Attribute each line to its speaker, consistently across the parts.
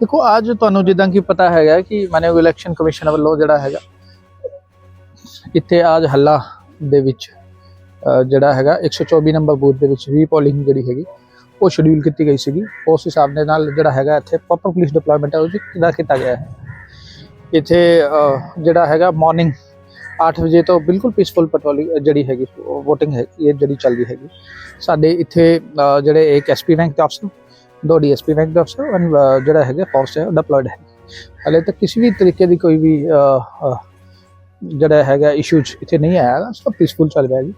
Speaker 1: ਦੇਖੋ, ਅੱਜ ਤੁਹਾਨੂੰ ਜਿੱਦਾਂ ਕਿ ਪਤਾ ਹੈਗਾ ਕਿ ਮਾਨਯੋਗ ਇਲੈਕਸ਼ਨ ਕਮਿਸ਼ਨ ਵੱਲੋਂ ਜਿਹੜਾ ਹੈਗਾ, ਇੱਥੇ ਅੱਜ ਹੱਲਾ ਦੇ ਵਿੱਚ ਜਿਹੜਾ ਹੈਗਾ 124 ਨੰਬਰ ਬੂਥ ਦੇ ਵਿੱਚ ਰੀਪੋਲਿੰਗ ਜਿਹੜੀ ਹੈਗੀ, ਉਹ ਸ਼ਡਿਊਲ ਕੀਤੀ ਗਈ ਸੀਗੀ। ਉਸ ਹਿਸਾਬ ਦੇ ਨਾਲ ਜਿਹੜਾ ਹੈਗਾ ਇੱਥੇ ਪ੍ਰੋਪਰ ਪੁਲਿਸ ਡਿਪਲੋਇਮੈਂਟ ਹੈ, ਉਹ ਕਿਦਾ ਕੀਤਾ ਗਿਆ ਹੈ। ਇੱਥੇ ਜਿਹੜਾ ਹੈਗਾ ਮਾਰਨਿੰਗ 8 ਵਜੇ ਤੋਂ ਬਿਲਕੁਲ ਪੀਸਫੁਲ ਪੈਟਰੋਲਿੰਗ ਜਿਹੜੀ ਹੈਗੀ VOTING ਹੈ ਇਹ ਜਿਹੜੀ ਚੱਲਦੀ ਹੈਗੀ। ਸਾਡੇ ਇੱਥੇ ਜਿਹੜੇ ਇੱਕ ਐਸਪੀ ਰੈਂਕ ਦੇ ਅਫਸਰ ਦੋ ਡੀਐਸਪੀ ਰੈਂਕ ਦੇ ਅਫਸਰ ਅਹ, ਜਿਹੜਾ ਹੈਗਾ ਫੋਰਸ ਹੈ ਡਿਪਲੋਇਡ ਹੈ। ਹਲੇ ਤੱਕ ਕਿਸੇ ਵੀ ਤਰੀਕੇ ਦੀ ਕੋਈ ਵੀ ਜਿਹੜਾ ਹੈਗਾ ਇਸ਼ੂਜ਼ ਇੱਥੇ ਨਹੀਂ ਆਇਆ ਹੈਗਾ, ਸਭ ਪੀਸਫੁਲ ਚੱਲ ਰਿਹਾ ਜੀ।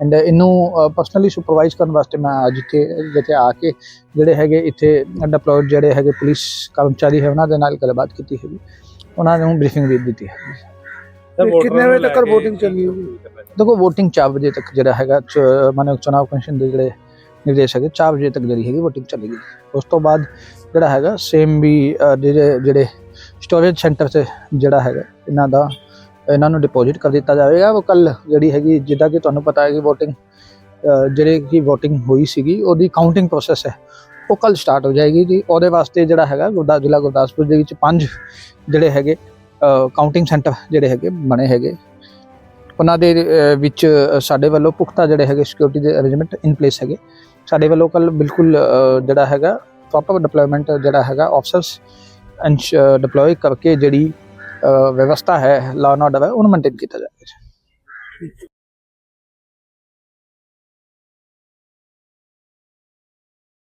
Speaker 1: ਐਂਡ ਇਹਨੂੰ ਪਰਸਨਲੀ ਸੁਪਰਵਾਈਜ਼ ਕਰਨ ਵਾਸਤੇ ਮੈਂ ਅੱਜ ਇੱਥੇ ਜਿੱਥੇ ਆ ਕੇ ਜਿਹੜੇ ਹੈਗੇ ਇੱਥੇ ਡਿਪਲੋਇਡ ਜਿਹੜੇ ਹੈਗੇ ਪੁਲਿਸ ਕਰਮਚਾਰੀ ਹੈ ਉਹਨਾਂ ਦੇ ਨਾਲ ਗੱਲਬਾਤ ਕੀਤੀ ਹੈਗੀ ਉਹਨਾਂ ਨੂੰ ਬਰੀਫਿੰਗ ਵੀ ਦਿੱਤੀ ਹੈ।
Speaker 2: ਕਿੰਨੇ ਵਜੇ ਤੱਕ VOTING ਚੱਲੀ ਹੋਊਗੀ
Speaker 1: ਦੇਖੋ VOTING 4 ਵਜੇ ਤੱਕ ਜਿਹੜਾ ਹੈਗਾ ਚ- ਮਾਨਯੋਗ ਚੁਣਾਵ ਕਮਿਸ਼ਨ ਦੇ ਜਿਹੜੇ ਨਿਰਦੇਸ਼ ਹੈਗੇ 4 ਵਜੇ ਤੱਕ ਜਿਹੜੀ ਹੈਗੀ VOTING ਚੱਲੇਗੀ ਉਸ ਤੋਂ ਬਾਅਦ ਜਿਹੜਾ ਹੈਗਾ ਸੇਮ ਵੀ ਜਿਹੜੇ ਜਿਹੜੇ ਸਟੋਰੇਜ ਸੈਂਟਰ 'ਤੇ ਜਿਹੜਾ ਹੈਗਾ, ਇਹਨਾਂ ਦਾ, ਇਹਨਾਂ ਨੂੰ ਡਿਪੋਜ਼ਿਟ ਕਰ ਦਿੱਤਾ ਜਾਵੇਗਾ। ਉਹ ਕੱਲ ਜਿਹੜੀ ਹੈਗੀ, ਜਿੱਦਾਂ ਕਿ ਤੁਹਾਨੂੰ ਪਤਾ ਹੈ ਕਿ VOTING ਜਿਹੜੇ ਕਿ VOTING ਹੋਈ ਸੀਗੀ, ਉਹਦੀ ਕਾਊਂਟਿੰਗ ਪ੍ਰੋਸੈਸ ਹੈ। ਉਹ ਕੱਲ ਸਟਾਰਟ ਹੋ ਜਾਏਗੀ ਜੀ। ਉਹਦੇ ਵਾਸਤੇ ਜਿਹੜਾ ਹੈਗਾ ਗੁਰਦਾਸ ਜ਼ਿਲ੍ਹਾ ਗੁਰਦਾਸਪੁਰ ਦੇ ਵਿੱਚ ਪੰਜ ਜਿਹੜੇ ਹੈਗੇ ਕਾਊਂਟਿੰਗ ਸੈਂਟਰ ਜਿਹੜੇ ਹੈਗੇ, ਬਣੇ ਹੈਗੇ। ਉਹਨਾਂ ਦੇ ਵਿੱਚ ਸਾਡੇ ਵੱਲੋਂ ਪੁਖਤਾ ਜਿਹੜੇ ਹੈਗੇ ਸਿਕਿਉਰਿਟੀ ਦੇ ਅਰੇਂਜਮੈਂਟ ਇਨ ਪਲੇਸ ਹੈਗੇ। ਸਾਡੇ ਵੱਲੋਂ ਕੱਲ ਬਿਲਕੁਲ ਜਿਹੜਾ ਹੈਗਾ ਪ੍ਰੋਪਰ ਡਿਪਲੋਇਮੈਂਟ ਜਿਹੜਾ ਹੈਗਾ ਆਫਸਰਸ ਅੰਸ਼ ਡਿਪਲੋਏ ਕਰਕੇ ਜਿਹੜੀ ਵਿਵਸਥਾ ਹੈ ਲਾਅ ਐਂਡ ਆਰਡਰ ਹੈ, ਉਹਨੂੰ ਮੇਨਟੇਨ ਕੀਤਾ ਜਾਏਗਾ